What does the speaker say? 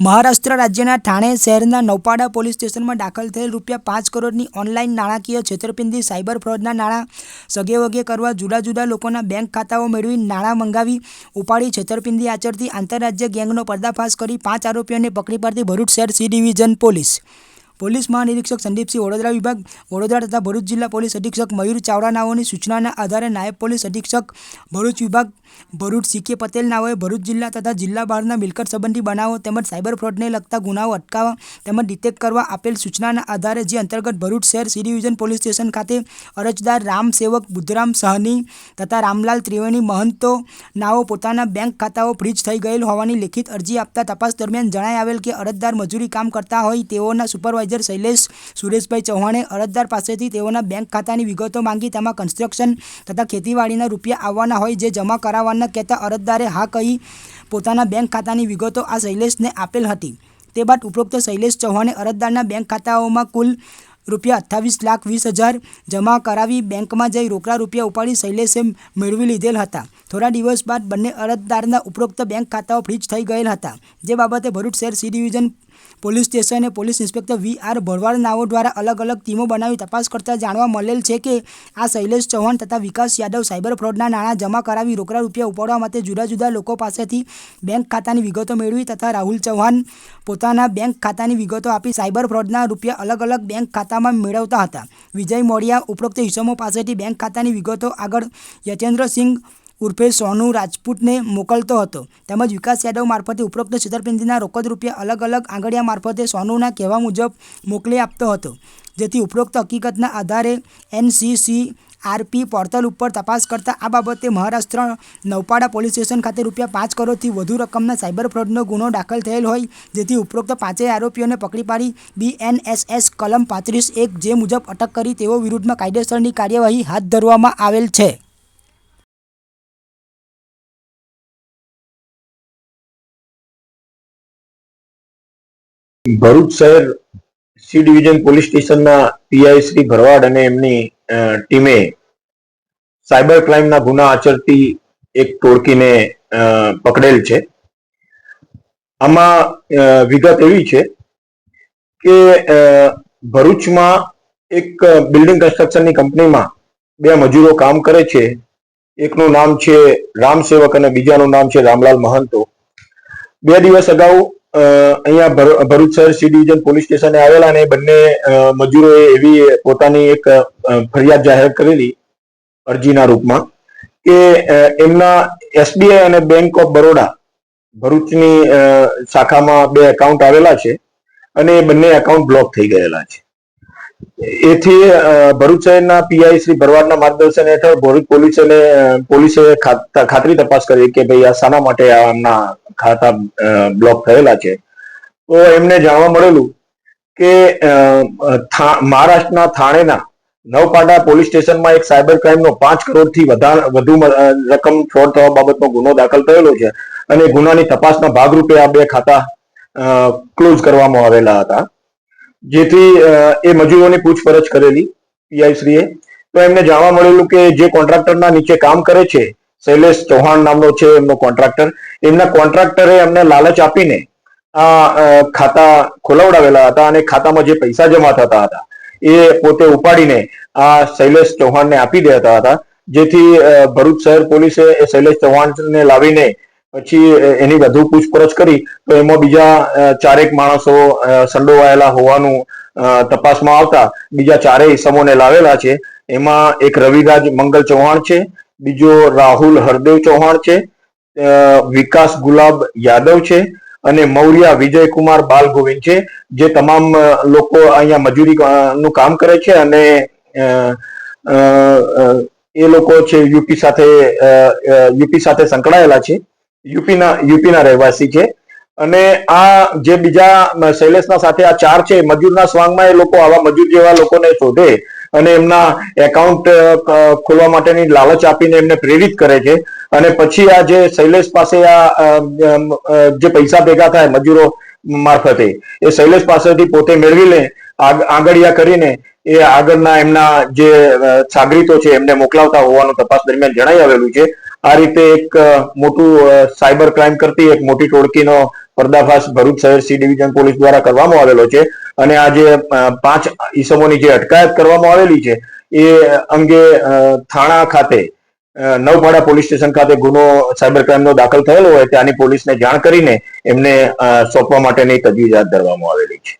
મહારાષ્ટ્ર રાજ્યના ઠાણે શહેરના નૌપાડા પોલીસ સ્ટેશનમાં દાખલ થયેલ રૂપિયા પાંચ કરોડની ઓનલાઈન નાણાકીય છેતરપિંડી, સાયબર ફ્રોડના નાણાં સગેવગે કરવા જુદા જુદા લોકોના બેંક ખાતાઓ મેળવી નાણાં મંગાવી ઉપાડી છેતરપિંડી આચરતી આંતરરાજ્ય ગેંગનો પર્દાફાશ કરી પાંચ આરોપીઓને પકડી પાડતી ભરૂચ શહેર સી ડિવિઝન પોલીસ. પોલીસ મહાનિરીક્ષક સંદીપસિંહ વડોદરા વિભાગ, વડોદરા તથા ભરૂચ જિલ્લા પોલીસ અધિક્ષક મયુર ચાવડાનાઓની સૂચનાના આધારે નાયબ પોલીસ અધિક્ષક ભરૂચ વિભાગ ભરૂચ સીકે પટેલ નાઓએ ભરૂચ જિલ્લા તથા જિલ્લા બહારના મિલકત સંબંધી બનાવો તેમજ સાયબર ફ્રોડને લગતા ગુનાઓ અટકાવવા તેમજ ડિટેક્ટ કરવા આપેલ સૂચનાના આધારે જે અંતર્ગત ભરૂચ શહેર સી ડિવિઝન પોલીસ સ્ટેશન ખાતે અરજદાર રામ સેવક બુદ્ધરામ સહની તથા રામલાલ ત્રિવેણી મહંતો નાઓ પોતાના બેંક ખાતાઓ ફ્રીજ થઈ ગયેલ હોવાની લેખિત અરજી આપતા તપાસ દરમિયાન જણાઈ આવેલ કે અરજદાર મજૂરી કામ કરતા હોય તેઓના સુપરવાઇઝર શૈલેષ સુરેશભાઈ ચૌહાણે અરજદાર પાસેથી તેઓના બેંક ખાતાની વિગતો માંગી તેમાં કન્સ્ટ્રક્શન તથા ખેતીવાડીના રૂપિયા આવવાના હોય જે જમા કરાવવાના કહેતા અરજદારે હા કહી પોતાના બેંક ખાતાની વિગતો આ શૈલેષને આપેલ હતી. તે બાદ ઉપરોક્ત શૈલેષ ચૌહાણે અરજદારના બેંક ખાતાઓમાં કુલ રૂપિયા અઠ્ઠાવીસ લાખ વીસ હજાર જમા કરાવી બેંકમાં જઈ રોકડા રૂપિયા ઉપાડી શૈલેષે મેળવી લીધેલ હતા. થોડા દિવસ બાદ બંને અરજદારના ઉપરોક્ત બેંક ખાતાઓ ફ્રીજ થઈ ગયેલ હતા. જે બાબતે ભરૂચ શહેર સી ડિવિઝન પોલીસ સ્ટેશને police inspector V R Bharwad નાઓ દ્વારા અલગ અલગ ટીમો બનાવી તપાસ કરતા જાણવા મળેલ છે કે આ શૈલેષ ચૌહાણ તથા વિકાસ યાદવ સાયબર ફ્રોડના નાણાં જમા કરાવી રોકડા રૂપિયા ઉપાડવા માટે જુદા જુદા લોકો પાસેથી બેંક ખાતાની વિગતો મેળવી તથા રાહુલ ચૌહાણ પોતાના બેંક ખાતાની વિગતો આપી સાયબર ફ્રોડના રૂપિયા અલગ અલગ બેંક ખાતામાં મેળવતા હતા. વિજય મોડિયા ઉપરોક્ત ઇસમો પાસેથી બેંક ખાતાની વિગતો આગળ યતેન્દ્રસિંહ ઉર્ફે સોનુ રાજપૂતને મોકલતો હતો. તેમજ વિકાસ યાદવ મારફતે ઉપરોક્ત છેતરપિંડીના રોકડ રૂપિયા અલગ અલગ આંગળીયા મારફતે સોનુના કહેવા મુજબ મોકલી આપતો હતો. જેથી ઉપરોક્ત હકીકતના આધારે એનસીસી આરપી પોર્ટલ ઉપર તપાસ કરતા આ બાબતે મહારાષ્ટ્ર નવપાડા પોલીસ સ્ટેશન ખાતે રૂપિયા પાંચ કરોડથી વધુ રકમના સાયબર ફ્રોડનો ગુનો દાખલ થયેલ હોય, જેથી ઉપરોક્ત પાંચેય આરોપીઓને પકડી પાડી બીએનએસએસ કલમ પાંત્રીસ એક જે મુજબ અટક કરી તેઓ વિરુદ્ધમાં કાયદેસરની કાર્યવાહી હાથ ધરવામાં આવેલ છે. ભરૂચ શહેર સી ડિવિઝન પોલીસ સ્ટેશનના પીઆઈ શ્રી ભરવાડ અને એમની ટીમે સાયબર ક્રાઇમના ગુના આચરતી એક ટોળકીને પકડેલ છે. આમાં વિગત એવી છે કે ભરૂચમાં એક બિલ્ડિંગ કન્સ્ટ્રક્શનની કંપનીમાં બે મજૂરો કામ કરે છે. એકનું નામ છે રામ સેવક અને બીજાનું નામ છે રામલાલ મહંતો. બે દિવસ અગાઉ અહીંયા ભર- ભરૂચ શહેર સી ડિવિઝન પોલીસ સ્ટેશને આવેલા અને બંને મજૂરોએ એવી પોતાની એક ફરિયાદ જાહેર કરેલી અરજીના રૂપમાં કે એમના એસબીઆઈ અને બેંક ઓફ બરોડા ભરૂચની શાખામાં બે એકાઉન્ટ આવેલા છે અને એ બંને એકાઉન્ટ બ્લોક થઈ ગયેલા છે. એથી ભરૂચ શહેરના પીઆઈ શ્રી ભરવાડના માર્ગદર્શન હેઠળ ભરૂચ પોલીસ અને પોલીસે ખાત- ખાતરી તપાસ કરી કે ભાઈ આ શાના માટે આ એમના ખાતા બ્લોક થયેલા છે. તો એમને જાણવા મળેલું કે મહારાષ્ટ્રના થાણેના નવપાડા પોલીસ સ્ટેશનમાં એક સાયબર ક્રાઇમનો પાંચ કરોડથી વધુ રકમ ફ્રોડ થવા બાબતનો ગુનો દાખલ થયેલો છે અને ગુનાની તપાસના ભાગરૂપે આ બે ખાતા ક્લોઝ કરવામાં આવેલા હતા. જેથી એ મજૂરોની પૂછપરછ કરેલી પીઆઈ શ્રીએ તો એમને જાણવા મળેલું કે જે કોન્ટ્રાક્ટરના નીચે કામ કરે છે, શૈલેષ ચૌહાણ નામનો છે એમનો કોન્ટ્રાક્ટર. એમના કોન્ટ્રાક્ટરે એમને લાલચ આપીને આ ખાતા ખોલાવડાવેલા હતા અને ખાતામાં જે પૈસા જમા થતા હતા, એ પોતે ઉપાડીને આ શૈલેષ ચૌહાણને આપી દેતા હતા. જેથી ભરૂચ શહેર પોલીસે એ શૈલેષ ચૌહાણને લાવીને પછી એની વધુ પૂછપરછ કરી તો એમાં બીજા ચારેક માણસો સંડોવાયેલા હોવાનું તપાસમાં આવતા બીજા ચારેય ઇસમોને લાવેલા છે. એમાં એક રવિરાજ મંગલ ચૌહાણ છે, બીજો રાહુલ હરદેવ ચૌહાણ છે વિકાસ ગુલાબ યાદવ છે અને મૌર્યા વિજયકુમાર બાલ ગોવિંદ છે, જે તમામ લોકો અહીંયા મજૂરી નું કામ કરે છે અને એ લોકો છે યુપી સાથે યુપી સાથે સંકળાયેલા છે. યુપીના યુપીના રહેવાસી છે. અને આ જે બીજા શૈલેષના સાથે આ ચાર છે, મજૂરના સ્વાંગમાં એ લોકો આવા મજૂર જેવા લોકોને શોધે અને એમના એકાઉન્ટ ખોલવા માટેની લાલચ આપીને એમને પ્રેરિત કરે છે. અને પછી આ જે શૈલેષ પાસે આ જે પૈસા ભેગા થાય મજૂરો મારફતે, એ શૈલેષ પાસેથી પોતે મેળવી લે આગ- આંગળિયા કરીને એ આગળના એમના જે સાગરીતો છે એમને મોકલાવતા હોવાનું તપાસ દરમિયાન જણાઈ આવેલું છે. આ રીતે એક મોટું સાયબર ક્રાઇમ કરતી એક મોટી ટોળકીનો પર્દાફાશ ભરૂચ શહેર સી ડિવિઝન પોલીસ દ્વારા કરવામાં આવેલો છે અને આ જે પાંચ ઈસમોની જે અટકાયત કરવામાં આવેલી છે, એ અંગે થાણા ખાતે નવપાડા પોલીસ સ્ટેશન ખાતે ગુનો, સાયબર ક્રાઇમનો દાખલ થયેલો હોય ત્યાંની પોલીસને જાણ કરીને એમને સોંપવા માટેની તજવીજ હાથ ધરવામાં આવેલી છે.